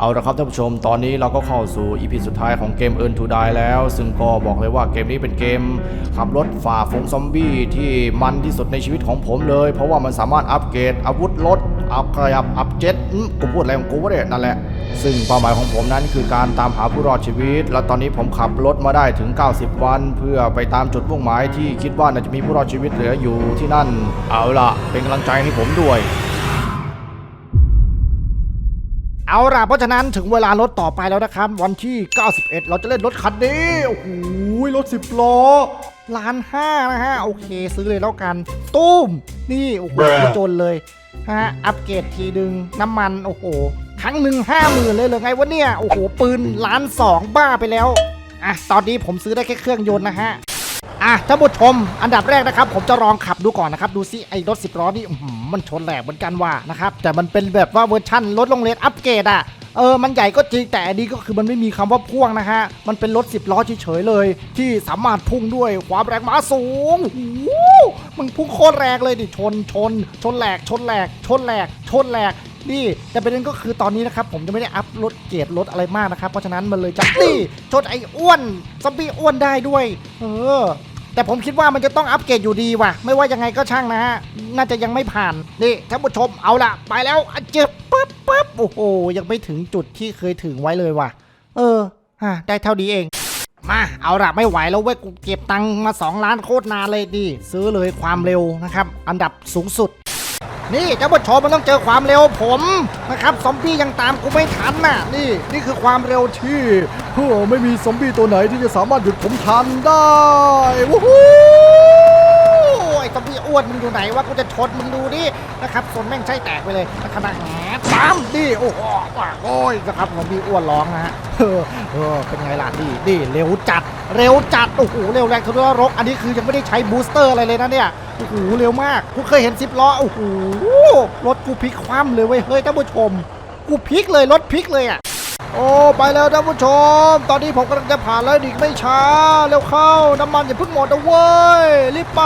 เอาละครับท่านผู้ชมตอนนี้เราก็เข้าสู่อีพีสุดท้ายของเกม Earn to Die แล้ว ซึ่งก็บอกเลยว่าเกมนี้เป็นเกม ขับรถฝ่าฝูงซอมบี้ที่มันที่สุดในชีวิตของผมเลย เพราะว่ามันสามารถอัปเกรดอาวุธรถอัพขยับอัพเจ็ตกูพูดอะไรของกูวะเนี่ยนั่นแหละ ซึ่งเป้าหมายของผมนั้นคือการตามหาผู้รอดชีวิต และตอนนี้ผมขับรถมาได้ถึง 90 วัน เพื่อไปตามจุดมุ่งหมายที่คิดว่าน่าจะมีผู้รอดชีวิตเหลืออยู่ที่นั่น เอาล่ะ เป็นกำลังใจให้ผมด้วย เอาล่ะเพราะฉะนั้นถึงเวลารถต่อไปแล้วนะครับ วันที่ 91 เราจะเล่นรถคันนี้ โอ้โหรถ10ล้อล้านห้านะฮะ โอเคซื้อเลยแล้วกัน ตุ้ม นี่โอ้โห Bruh จนเลยฮะอัปเกรดทีดึงน้ำมัน โอ้โห ครั้งหนึ่งห้าหมื่นเลยเหรือไงวะเนี่ย โอ้โห ปืนล้านสองบ้าไปแล้ว อะ ตอนนี้ผมซื้อได้แค่เครื่องยนต์นะฮะ อะท่านผู้ชม อันดับแรกนะครับ ผมจะลองขับดูก่อนนะครับ ดูซิไอ้รถ 10ล้อนี่อื้อหือมันชนแหลกเหมือนกันว่ะนะครับ แต่มันเป็นแบบว่าเวอร์ชั่นรถโรงเรียนอัปเกรดอะ เออ มันใหญ่ก็จริงแต่อันนี้ก็คือมันไม่มีคำว่าพ่วงนะฮะ มันเป็นรถ 10ล้อเฉยๆเลย ที่สามารถพุ่งด้วยความแรงม้าสูงโอ้โหมันพุ่งโคตรแรงเลยดิชนชน ชนแหลกชนแหลกชนแหลกชนแหลก นี่แต่ประเด็นก็คือตอนนี้นะครับ ผมจะไม่ได้อัพรถเกรดรถอะไรมากนะครับ เพราะฉะนั้นมันเลยจะนี่ชนไอ้อ้วนซอมบี้อ้วนได้ด้วย เออ แต่ผมคิดว่ามันจะต้องอัปเกรดอยู่ดีว่ะ ไม่ว่ายังไงก็ช่างนะฮะน่าจะยังไม่ผ่านนี่ท่านผู้ชมเอาละไปแล้วอะเจ็บปั๊บปั๊บโอ้โหยังไม่ถึงจุดที่เคยถึงไว้เลยว่ะ เออฮะได้เท่านี้เองมาเอาละไม่ไหวแล้วเว้ยกูเก็บตังค์มา 2 ล้านโคตรนานเลยดิซื้อเลยความเร็วนะครับ อันดับสูงสุด นี่เจ้าผู้ชมมันต้องเจอความเร็วผมนะครับซอมบี้ยังตามกูไม่ทันน่ะนี่นี่คือความเร็วที่เฮ้อไม่มีซอมบี้ตัวไหนที่จะสามารถหยุดผมทันได้วู้ฮู้ไอ้ซอมบี้อ้วนมึงอยู่ไหนวะกูจะชนมึงดูดินะครับส่วนแม่งใช่แตกไปเลยนะครับนะแหมปั๊มดิโอ้โหโอ้ยนะครับซอมบี้อ้วนร้องนะฮะเออเออเป็นไงล่ะนี่นี่เร็วจัด เร็วจัดโอ้โหเร็วแรงทะลุนรกอันนี้คือยังไม่ได้ใช้บูสเตอร์อะไรเลยนะเนี่ย โอ้โหเร็วมากกูเคยเห็นสิบล้อโอ้โหรถกูพลิกคว่ำเลยเว้ยเฮ้ยท่านผู้ชม กูพลิกเลยรถพลิกเลยอะโอ้ไปแล้วท่านผู้ชม ตอนนี้ผมกำลังจะผ่านแล้วอีกไม่ช้าเร็วเข้าน้ำมันอย่าเพิ่งหมดนะเว้ยรีบไป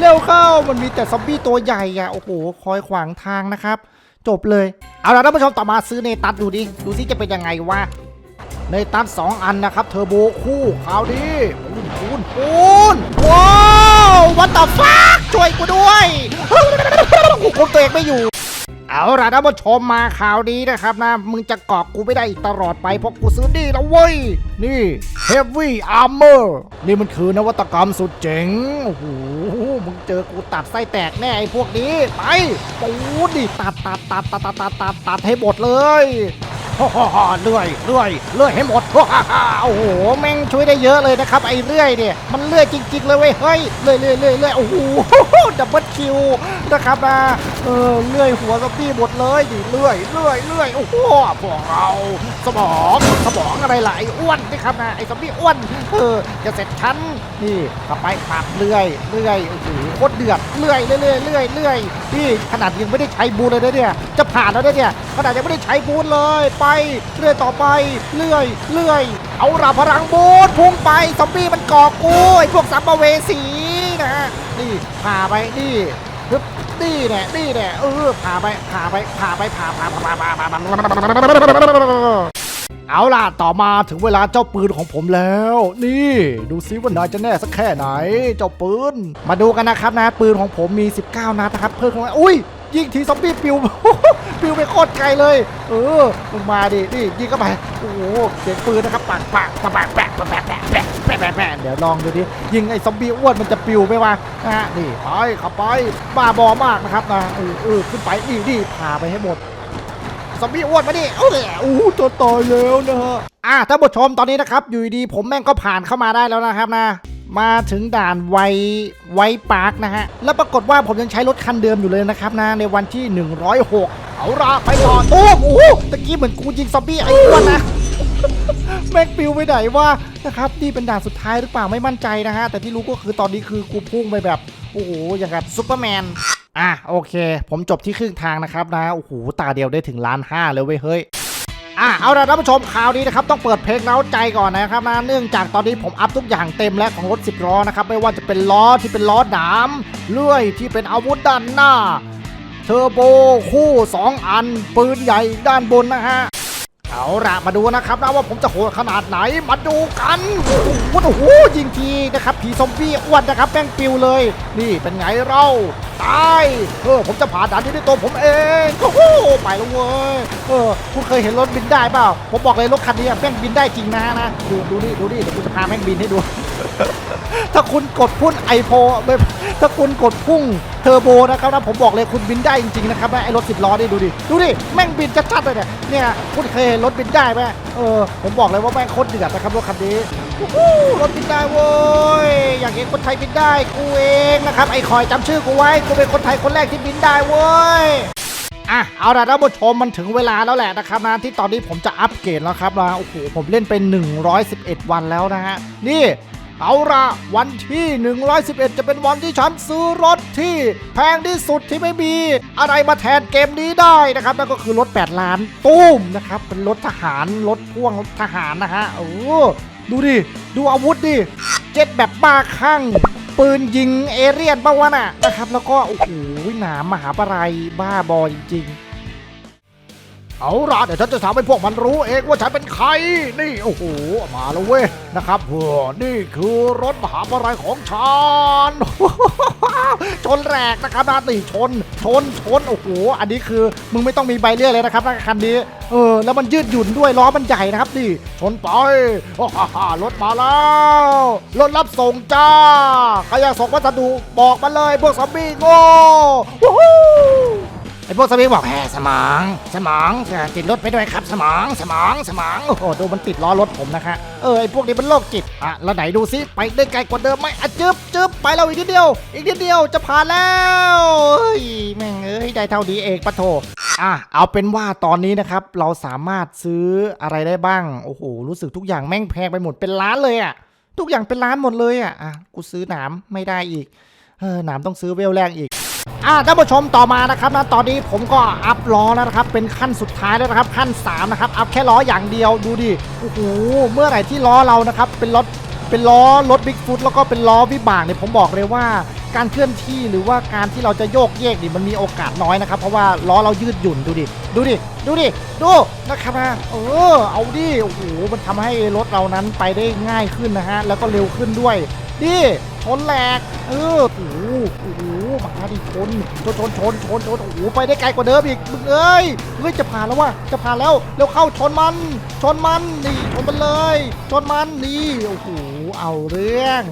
เร็วเข้ามันมีแต่ซอมบี้ตัวใหญ่อะโอ้โหคอยขวางทางนะครับ จบเลยเอาละท่านผู้ชมต่อมาซื้อเนตัสดูดิดูสิจะเป็นยังไงวะในตันสองอันนะครับเทอร์โบคู่ข่าวดีปูนปูนปูนว้า วันต่อฟักช่วยกูด้วยกูตัวเองไม่อยู่ เอาล่ะท่านผู้ชมมาข่าวดีนะครับนะ มึงจะเกาะกูไม่ได้อีกตลอดไป เพราะกูซื้อนี่แล้วเว้ย นี่ Heavy Armor นี่มันคือนวัตกรรมสุดเจ๋ง โอ้โห มึงเจอกูตัดไส้แตกแน่ไอ้พวกนี้ ไปปูดิตัดตัดตัดตัดตัดตัดตัดให้หมดเลย เลื่อยเลื่อยเลื่อยให้หมดโอ้โหแม่งช่วยได้เยอะเลยนะครับไอ้เลื่อยเนี่ยมันเลื่อยจริง ๆ เลยเว้ยเฮ้ยเลื่อยเลื่อยเลื่อยเลื่อยโอ้โหดับเบิลคิวนะครับนะเออเลื่อยหัวซอมบี้หมดเลยดิเลื่อยเลื่อยเลื่อยโอ้โหพวกเรา สมองสมองอะไรล่ะไอ้อ้วนนะครับนะไอ้ซอมบี้อ้วนเออจะเสร็จชั้นนี่ขับไปขับเลื่อยเลื่อยโอ้โหโคตรเดือดเลื่อยเลื่อยเลื่อยเลื่อยนี่ขนาดยังไม่ได้ใช้บูนเลยนะเนี่ยจะผ่านแล้วนะเนี่ยขนาดยังไม่ได้ใช้บูนเลยไปเลื่อยต่อไปเลื่อยเลื่อยเอาละพลังบูนพุ่งไปซอมบี้มันก่อกูไอ้พวกสัมภเวสีนะนี่ผ่าไปนี่ ฮึบนี่แหละนี่แหละเออผ่าไปผ่าไปผ่าไปผ่าผ่าผ่าผ่าผ่าผ่าเอาล่ะ ต่อมาถึงเวลาเจ้าปืนของผมแล้ว นี่ ดูซิว่านายจะแน่สักแค่ไหน เจ้าปืน มาดูกันนะครับนะ ปืนของผมมี 19 นัดนะครับ เพิ่มเข้ามาอุ้ยยิงทีซอมบี้ปิวปิวไปโคตรไกลเลย เออมึงมาดินี่ยิงเข้าไป โอ้โหเสียงปืนนะครับปักปักปักปักปักปักปัก ปักปักปักปักปักเดี๋ยวลองดูดิยิงไอ้ซอมบี้อ้วนมันจะปิวไหมวะนะฮะนี่ไปข้าไปบ้าบอมากนะครับนะเออเออขึ้นไปนี่นี่พาไปให้หมดซอมบี้อ้วนมาดิเอออู้จะตายแล้วนะฮะอะท่านผู้ชมตอนนี้นะครับ อยู่ดีผมแม่งก็ผ่านเข้ามาได้แล้วนะครับนะมาถึงด่านไวไวปาร์คนะฮะ แล้วปรากฏว่าผมยังใช้รถคันเดิมอยู่เลยนะครับนะ ในวันที่ 106 เอาละไปต่อโอ้โหตะกี้เหมือนกูยิงซอมบี้ไอ้อ้วนนะ แม่งปิวไปไหนวะนะครับนี่เป็นด่านสุดท้ายหรือเปล่าไม่มั่นใจนะฮะแต่ที่รู้ก็คือตอนนี้คือกูพุ่งไปแบบโอ้โหอย่างกับซูเปอร์แมนอะโอเค ผมจบที่ครึ่งทางนะครับนะโอ้โหตาเดียวได้ถึงล้านห้าเลยเว้ยเฮ้ยอะเอาละท่านผู้ชมข่าวนี้นะครับต้องเปิดเพลงเล้าใจก่อนนะครับนะเนื่องจากตอนนี้ผมอัพทุกอย่างเต็มแล้วของรถ 10 ล้อนะครับไม่ว่าจะเป็นล้อที่เป็นล้อหนามเลื่อยที่เป็นอาวุธด้านหน้า เทอร์โบคู่ 2 อัน ปืนใหญ่ด้านบนนะฮะ เอาละมาดูนะครับนะว่าผมจะโหดขนาดไหนมาดูกันโอ้โหโอ้โหยิงทีนะครับผีซอมบี้อ้วนนะครับแป้งปิวเลย นี่เป็นไงเราตายเออผมจะผ่านด่านนี้ด้วยตัวผมเองโอ้โหไปแล้วเว้ยเออคุณเคยเห็นรถบินได้เปล่าผมบอกเลยรถคันนี้แม่งบินได้จริงนะนะดูดูนี่ดูนี่เดี๋ยวกูจะพาแม่งบินให้ดู ถ้าคุณกดพุ่นไอโฟถ้าคุณกดพุ่งเทอร์โบนะครับนะผมบอกเลยคุณบินได้จริงๆนะครับนะไอรถสิบล้อนี่ดูดิดูดิแม่งบินชัดๆเลยเนี่ยเนี่ยคุณเคยเห็นรถบินได้ไหมเออผมบอกเลยว่าแม่งโคตรเดือดนะครับรถคันนี้รถบินได้เว้ยอยากเห็นคนไทยบินได้กูเองนะครับไอคอยจำชื่อกูไว้กูเป็นคนไทยคนแรกที่บินได้เว้ยอะเอาละท่านผู้ชมมันถึงเวลาแล้วแหละนะครับนะที่ตอนนี้ผมจะอัปเกรดแล้วครับนะโอ้โหผมเล่นเป็น 111 วันแล้วนะฮะนี่ เอาละวันที่ 111 จะเป็นวันที่ฉันซื้อรถที่แพงที่สุดที่ไม่มีอะไรมาแทนเกมนี้ได้นะครับนั่นก็คือรถ 8 ล้านตุ้มนะครับเป็นรถทหารรถพ่วงรถทหารนะฮะโอ้ดูดิ ดูอาวุธดิ เจ็ตแบบบ้าคลั่งปืนยิงเอเรียนบ้าวะน่ะนะครับ แล้วก็ โอ้โหหนามมหาปรายบ้าบอจริงๆ เอาล่ะเดี๋ยวฉันจะทำให้พวกมันรู้เองว่าฉันเป็นใคร นี่โอ้โหมาแล้วเว้ยนะครับเออนี่คือรถมหาปรายของฉัน ชนแรกนะครับนาตีชน ชนชนโอ้โหอันนี้คือมึงไม่ต้องมีใบเลื่อยเลยนะครับคันนี้เออแล้วมันยืดหยุ่นด้วยล้อมันใหญ่นะครับนี่ชนไปโอ้ฮ่ารถมาแล้วรถรับส่งจ้าใครอยากส่งวัสดุบอกมาเลยพวกซอมบี้โง่วู้ฮู้ ไอพวกซอมบี้บอกแหมสมอง สมองเออติดรถไปด้วยครับ สมอง สมอง สมอง โอ้โห ดูมันติดล้อรถผมนะคะ เออ ไอพวกนี้เป็นโรคจิต อะ แล้วไหนดูซิไปได้ไกลกว่าเดิมไหมอะจึ๊บจึ๊บไปแล้วอีกนิดเดียว อีกนิดเดียวจะผ่านแล้วเฮ้ย แม่งเอ้ย ได้เท่านี้เองปะโถอะเอาเป็นว่าตอนนี้นะครับ เราสามารถซื้ออะไรได้บ้าง โอ้โห รู้สึกทุกอย่างแม่งแพงไปหมดเป็นล้านเลยอะ ทุกอย่างเป็นล้านหมดเลยอะ อะ กูซื้อหนามไม่ได้อีก เออหนามต้องซื้อเวลแรกอีก อ่าท่านผู้ชมต่อมานะครับนะตอนนี้ผมก็อัพล้อแล้วนะครับ เป็นขั้นสุดท้ายแล้วนะครับ ขั้น 3 นะครับ อัพแค่ล้ออย่างเดียวดูดิโอ้โหเมื่อไหร่ที่ล้อเรานะครับ เป็นรถเป็นล้อรถบิ๊กฟุตแล้วก็เป็นล้อวิบากเนี่ยผมบอกเลยว่า การเคลื่อนที่หรือว่าการที่เราจะโยกเยกนี่มันมีโอกาสน้อยนะครับ เพราะว่าล้อเรายืดหยุ่นดูดิดูดิดูดิดูนะครับนะเออเอาดิโอ้โหมันทำให้รถเรานั้นไปได้ง่ายขึ้นนะฮะแล้วก็เร็วขึ้นด้วยดิชนแหลกเออโอ้โหโอ้โหมาดิชนชนชนชนชนชนโอ้โหไปได้ไกลกว่าเดิมอีกมึงเอ้ยเฮ้ยจะผ่านแล้วว่ะจะผ่านแล้วเร็วเข้าชนมัน ชนมันนี่ชนมันเลย ชนมันนี่โอ้โหเอาเรื่อง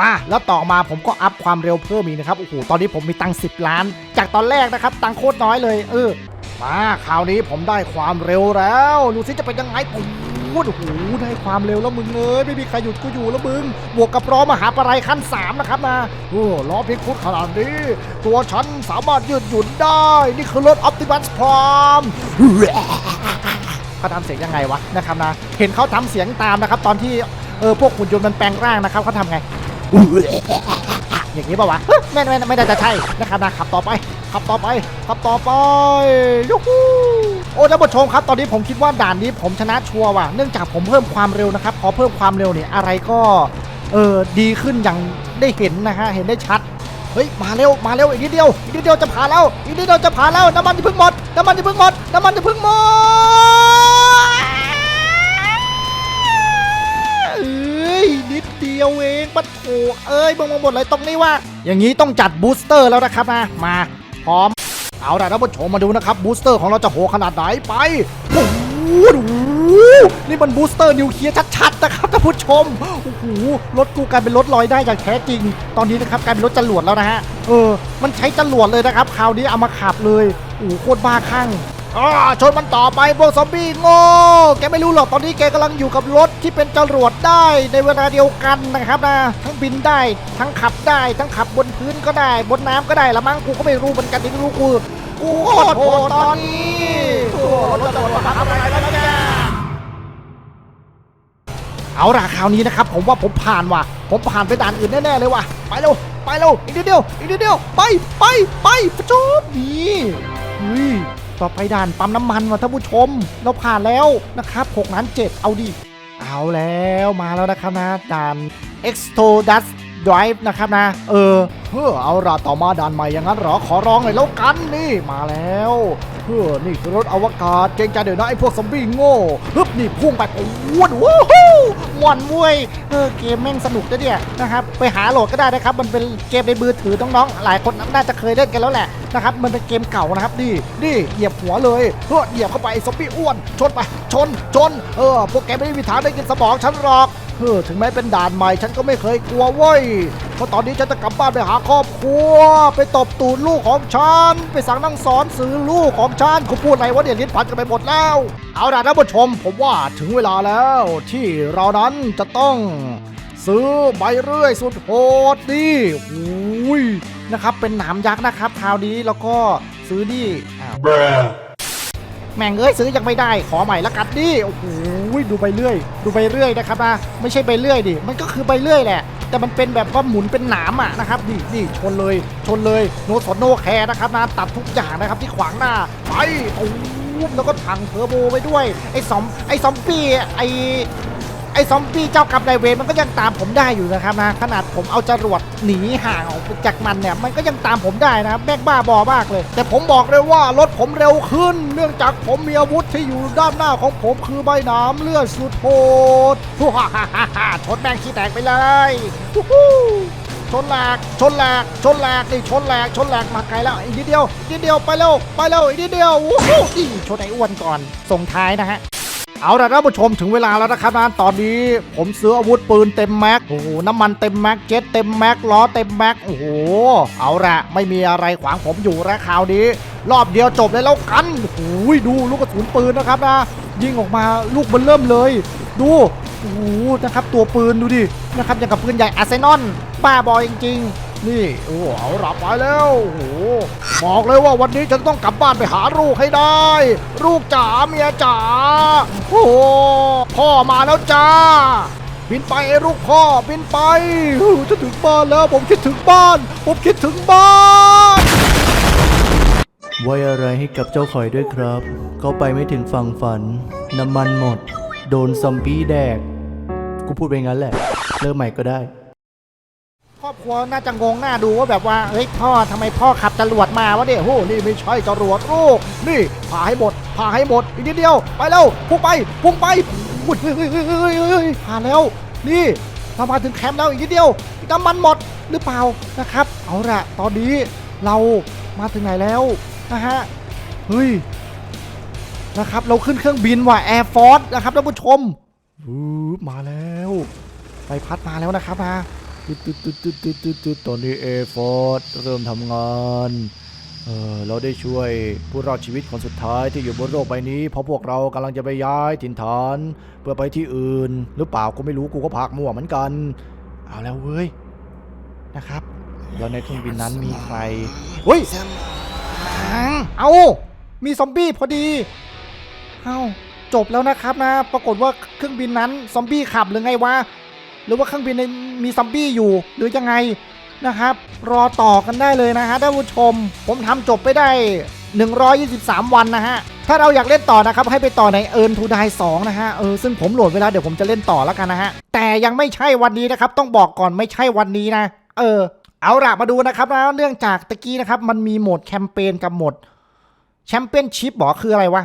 มาแล้วต่อมาผมก็อัพความเร็วเพิ่มอีกนะครับโอ้โหตอนนี้ผมมีตังค์10ล้าน จากตอนแรกนะครับ ตังค์โคตรน้อยเลยเออมาคราวนี้ผมได้ความเร็วแล้วดูสิจะเป็นยังไงโอ้โหโอ้โหได้ความเร็วแล้วมึงเอ้ยไม่มีใครหยุดกูอยู่แล้วมึง บวกกับล้อมหาปรายขั้น 3 นะครับนะโอ้ล้อพลิกพุทขนาดนี้ ตัวฉันสามารถยืดหยุ่นได้ นี่คือรถออ t ติมัสพรอมเขาทำเสียงยังไงวะนะครับนะ เห็นเขาทำเสียงตามนะครับ ตอนที่เออพวกหุ่นยนต์มันแปลงร่างนะครับเขาทำไง อย่างนี้ป่าวะไม่ไม่ไม่ได้จะใช่นะครับนะขับต่อไปขับต่อไปขับต่อไปยูฮูโอ้ท่านผู้ชมครับตอนนี้ผมคิดว่าด่านนี้ผมชนะชัวร์ว่ะเนื่องจากผมเพิ่มความเร็วนะครับพอเพิ่มความเร็วเนี่ยอะไรก็เออดีขึ้นอย่างได้เห็นนะฮะเห็นได้ชัดเฮ้ยมาเร็วมาเร็วอีกนิดเดียวอีกนิดเดียวจะผ่านแล้วอีกนิดเดียวจะผ่านแล้วน้ำมันจะเพิ่งหมดน้ำมันจะเพิ่งหมดน้ำมันจะเพิ่งหมด ยวเองปะโถเอ้ยมึงมาหมดเลยตรงนี้ว่า อย่างนี้ต้องจัดบูสเตอร์แล้วนะครับนะมาพร้อม เอาละท่านผู้ชมมาดูนะครับบูสเตอร์ของเราจะโหขนาดไหนไปโอ้โหดูนี่มันบูสเตอร์นิวเคลียร์ชัดๆนะครับท่านผู้ชม โอ้โห รถกูกลายเป็นรถลอยได้อย่างแท้จริง ตอนนี้นะครับกลายเป็นรถจรวดแล้วนะฮะ เออ มันใช้จรวดเลยนะครับ คราวนี้เอามาขับเลย โอ้โห โคตรบ้าคลั่ง อาชนมันต่อไปพวกซอมบี้โง่แกไม่รู้หรอกตอนนี้แกกำลังอยู่กับรถที่เป็นจรวดได้ในเวลาเดียวกันนะครับนะทั้งบินได้ทั้งขับได้ทั้งขับบนพื้นก็ได้ บนน้ำก็ได้ละมั้งกูก็ไม่รู้เหมือนกันที่รู้กูกูโคตรโหดตอนนี้โอ้รถจรวดทำอะไรแล้วเนี่ยเอาล่ะคราวนี้นะครับผมว่าผมผ่านว่ะ ผมผ่านไปด่านอื่นแน่ๆเลยว่ะไปเร็วไปเร็วอีกนิดเดียวอีกนิดเดียวไปไปไปประจุบนี่เฮ้ย ต่อไปด่านปั๊มน้ำมันว่ะท่านผู้ชม เราผ่านแล้วนะครับ6ล้าน7เอาดิเอาแล้วมาแล้วนะครับนะด่าน Exodus Drive นะครับนะ เออเฮ้อเอาละต่อมาด่านใหม่อย่างนั้นหรอขอร้องเลยแล้วกันนี่มาแล้วเฮ้อนี่คือรถอวกาศเก่งใจเดี๋ยวนะไอ้พวกซอมบี้โง่ฮึบนี่พุ่งไปโอ้โห ม่วนมวยเออเกมแม่งสนุกนะเนี่ยนะครับไปหาโหลดก็ได้นะครับ มันเป็นเกมในมือถือน้องๆหลายคนน่าจะเคยเล่นกันแล้วแหละนะครับมันเป็นเกมเก่านะครับนี่นี่เหยียบหัวเลยเฮ้อเหยียบเข้าไปซอมบี้อ้วนชนไปชนชนเออพวกแกไม่มีทางได้กินสมองฉันหรอก ออถึงแม้เป็นด่านใหม่ฉันก็ไม่เคยกลัวเว้ย เพราะตอนนี้ฉันจะกลับบ้านไปหาครอบครัว ไปตบตูดลูกของฉัน ไปสั่งนั่งสอนสื่อลูกของฉันเขาพูดอะไรวะเนี่ยลิ้นพันกันไปหมดแล้ว เอาล่ะท่านผู้ชม ผมว่าถึงเวลาแล้ว ที่เรานั้นจะต้องซื้อใบเรื่อยสุดโหดนี่อุ้ยนะครับเป็นหนามยักษ์นะครับคราวนี้แล้วก็ซื้อนี่อ้าว Bruh. แม่งเอ้ยซื้อยังไม่ได้ขอใหม่ละกันดิโอ้โห ดูใบเลื่อย ดูใบเลื่อยนะครับนะไม่ใช่ใบเลื่อยดิมันก็คือใบเลื่อยแหละ แต่มันเป็นแบบว่าหมุนเป็นหนามอะนะครับนี่นี่ชนเลยชนเลยโนสนโนแคร์นะครับนะตัดทุกอย่างนะครับที่ขวางหน้าไปโอ้แล้วก็ถังเทอร์โบไปด้วยไอ้ซอมไอ้ซอมปี้ไอ้ ไอ้ซอมบี้เจ้ากรรมนายเวรมันก็ยังตามผมได้อยู่นะครับนะขนาดผมเอาจรวดหนีห่างออกจากมันเนี่ยมันก็ยังตามผมได้นะครับแม่งบ้าบอมากเลย แต่ผมบอกเลยว่ารถผมเร็วขึ้น เนื่องจากผมมีอาวุธที่อยู่ด้านหน้าของผมคือใบหนามเลือดสุดโหดฮ่าฮ่าฮ่าฮ่าชนแม่งขี้แตกไปเลยฮู้ฮู้ชนแหลกชนแหลกชนแหลกนี่ชนแหลกชนแหลกมาไกลแล้วอีกนิดเดียวอีกนิดเดียวไปเร็วไปเร็วอีกนิดเดียววู้ฮู้อีชนไอ้อ้วนก่อนส่งท้ายนะฮะ เอาละท่านผู้ชมถึงเวลาแล้วนะครับนะตอนนี้ผมซื้ออาวุธปืนเต็มแม็กโอ้โหน้ำมันเต็มแม็กเจ็ตเต็มแม็กล้อเต็มแม็กโอ้โหเอาละไม่มีอะไรขวางผมอยู่แล้วคราวนี้ รอบเดียวจบเลยแล้วกันโอ้โหดูลูกกระสุนปืนนะครับนะยิงออกมาลูกมันเริ่มเลย ดูโอ้โหนะครับตัวปืนดูดินะครับอย่างกับปืนใหญ่อาร์เซนอลบ้าบอจริงๆ นี่โอ้โหเอาหลับไปแล้วโอ้โหบอกเลยว่าวันนี้ฉันต้องกลับบ้านไปหาลูกให้ได้ ลูกจ๋าเมียจ๋าโอ้โหพ่อมาแล้วจ้า บินไปไอ้ลูกพ่อบินไปโอ้โหจะถึงบ้านแล้วผมคิดถึงบ้าน ผมคิดถึงบ้านไว้อะไรให้กับเจ้าข่อยด้วยครับ เขาไปไม่ถึงฝั่งฝัน น้ำมันหมด โดนซอมบี้แดก กูพูดไปงั้นแหละ เริ่มใหม่ก็ได้ ครอบครัวน่าจะงงหน้าดูว่าแบบว่าเฮ้ยพ่อทำไมพ่อขับจรวดมาวะเนี่ยโอ้นี่ไม่ใช่จรวดลูกนี่พาให้หมดพาให้หมดอีกนิดเดียวไปแล้วพุ่งไปพุ่งไปอุ้ยเฮ้ยเฮ้ยเฮ้ยผ่านแล้ว นี่เรามาถึงแคมป์แล้วอีกนิดเดียวน้ำมันหมดหรือเปล่านะครับ เอาละตอนนี้เรามาถึงไหนแล้วนะฮะเฮ้ยนะครับเราขึ้นเครื่องบินว่ะ Air Force นะครับท่านผู้ชมมาแล้วไปพัดมาแล้วนะครับนะ ตึ๊ดตึ๊ดตึ๊ดตึ๊ดตึ๊ดตึ๊ดตึ๊ดตอนนี้เอฟอร์ดเริ่มทำงานเออเราได้ช่วยผู้รอดชีวิตคนสุดท้ายที่อยู่บนโลกใบนี้ เพราะพวกเรากำลังจะไปย้ายถิ่นฐาน เพื่อไปที่อื่น หรือเปล่ากูไม่รู้กูก็พากมั่วเหมือนกัน เอาแล้วเว้ยนะครับ แล้วในเครื่องบินนั้นมีใครเฮ้ยเอามีซอมบี้พอดีเอาจบแล้วนะครับนะ ปรากฏว่าเครื่องบินนั้นซอมบี้ขับหรือไงวะ หรือว่าเครื่องบินมีซอมบี้อยู่ หรือยังไงนะครับ รอต่อกันได้เลยนะฮะท่านผู้ชม ผมทำจบไปได้ 123 วันนะฮะ ถ้าเราอยากเล่นต่อนะครับ ให้ไปต่อในเอิร์นทูไดสองนะฮะ เออ ซึ่งผมโหลดเวลาเดี๋ยวผมจะเล่นต่อแล้วกันนะฮะ แต่ยังไม่ใช่วันนี้นะครับ ต้องบอกก่อนไม่ใช่วันนี้นะ เออ เอาละมาดูนะครับนะเนื่องจากตะกี้นะครับ มันมีโหมดแคมเปญกับโหมดแชมเปี้ยนชิพบอกคืออะไรวะ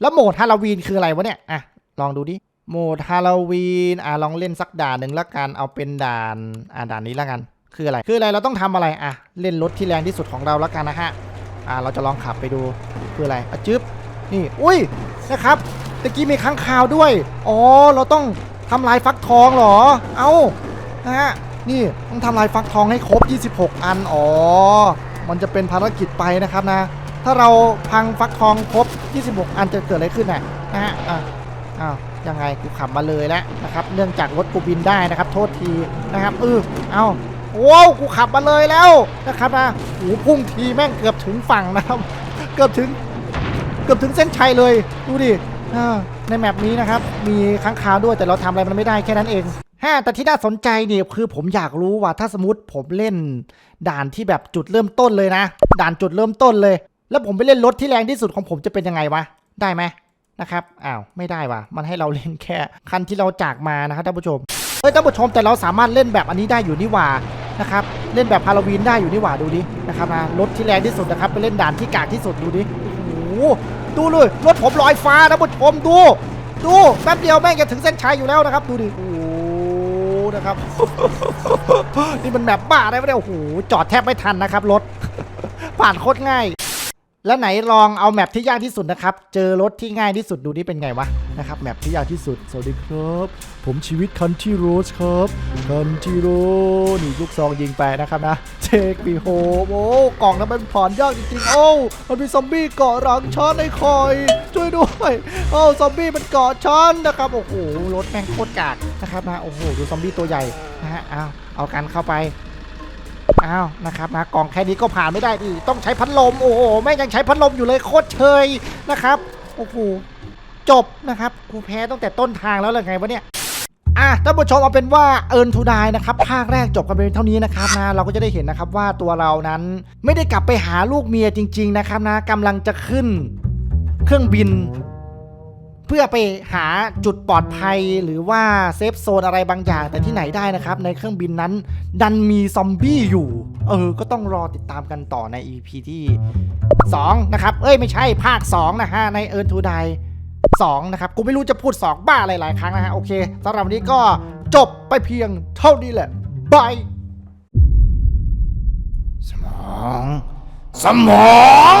แล้วโหมดฮาโลวีนคืออะไรวะเนี่ย อะ ลองดูดิ โหมดฮาโลวีนอะลองเล่นสักด่านหนึ่งละกันเอาเป็นด่านอะด่านนี้ละกัน คืออะไรคืออะไรเราต้องทำอะไรอะเล่นรถที่แรงที่สุดของเราละกันนะฮะอะเราจะลองขับไปดูคืออะไรอะจึ๊บนี่อุ้ยนะครับตะกี้มีค้างคาวด้วยอ๋อเราต้องทำลายฟักทองเหรอ เอานะฮะนี่ต้องทำลายฟักทองให้ครบ 26 อันอ๋อมันจะเป็นภารกิจไปนะครับนะ ถ้าเราพังฟักทองครบ 26 อันจะเกิดอะไรขึ้นน่ะนะฮะอะอ้าว ยังไงกูขับมาเลยแล้วนะครับ เนื่องจากรถกูบินได้นะครับ โทษทีนะครับเออเอาว้าวกูขับมาเลยแล้วนะครับนะโอ้พุ่งทีแม่งเกือบถึงฝั่งนะครับ เกือบถึง เกือบถึงเส้นชัยเลย ดูดิอ่าในแมปนี้นะครับ มีค้างคาวด้วยแต่เราทำอะไรมันไม่ได้แค่นั้นเองฮะแต่ที่น่าสนใจเนี่ยคือผมอยากรู้ว่าถ้าสมมติผมเล่น ด่านที่แบบจุดเริ่มต้นเลยนะ ด่านจุดเริ่มต้นเลย แล้วผมไปเล่นรถที่แรงที่สุดของผมจะเป็นยังไงวะ ได้ไหม นะครับอ้าวไม่ได้ว่ะมันให้เราเล่นแค่คันที่เราจากมานะครับท่านผู้ชมเฮ้ยท่านผู้ชมแต่เราสามารถเล่นแบบอันนี้ได้อยู่นี่หว่านะครับเล่นแบบฮาโลวีนได้อยู่นี่หว่าดูดินะครับนะรถที่แรงที่สุดนะครับไปเล่นด่านที่กากที่สุดดูดิโอ้โหดูเลยรถผมลอยฟ้านะผู้ชมดู ดูแป๊บเดียวแม่งจะถึงเส้นชัยอยู่แล้วนะครับ ดูดิโอ้นะครับนี่มันแบบบ้าได้ไหมเนี่ยโอ้โหจอดแทบไม่ทันนะครับรถผ่านโคตรง่าย แล้วไหนลองเอาแมปที่ยากที่สุดนะครับ เจอรถที่ง่ายที่สุดดูนี่เป็นไงวะนะครับแมปที่ยากที่สุด สวัสดีครับ ผมชีวิตคันที่โรสครับคันที่โรนี่ลูกซองยิงไปนะครับนะเทคบีโฮโอ้กล่องนั้นมันผ่อนยากจริงๆโอ้มันมีซอมบี้เกาะหลังช้อนไอ้คอย ช่วยด้วยโอ้ซอมบี้มันเกาะช้อนนะครับโอ้โหรถแม่งโคตรกากนะครับนะโอ้โหดูซอมบี้ตัวใหญ่นะฮะเอาเอากันเข้าไป อ้าวนะครับนะกล่องแค่นี้ก็ผ่านไม่ได้ดิต้องใช้พัดลมโอ้โหแม่ยังใช้พัดลมอยู่เลยโคตรเชยนะครับโอ้โหจบนะครับกูแพ้ตั้งแต่ต้นทางแล้วเลยไงวะเนี่ยอะท่านผู้ชมเอาเป็นว่าเอิร์นทูดายนะครับภาคแรกจบกันไปเท่านี้นะครับนะเราก็จะได้เห็นนะครับว่าตัวเรานั้นไม่ได้กลับไปหาลูกเมียจริง ๆ นะครับนะกำลังจะขึ้น เครื่องบิน เพื่อไปหาจุดปลอดภัยหรือว่าเซฟโซนอะไรบางอย่างแต่ที่ไหนได้นะครับ ในเครื่องบินนั้น ดันมีซอมบี้อยู่ เออ ก็ต้องรอติดตามกันต่อใน EP ที่ 2 นะครับ เอ้ยไม่ใช่ภาค 2 นะฮะ ใน Earn to Die 2นะครับ กูไม่รู้จะพูด 2 บ้าหลายๆครั้งนะฮะ โอเคสำหรับวันนี้ก็จบไปเพียงเท่านี้แหละบายสมอง สมอง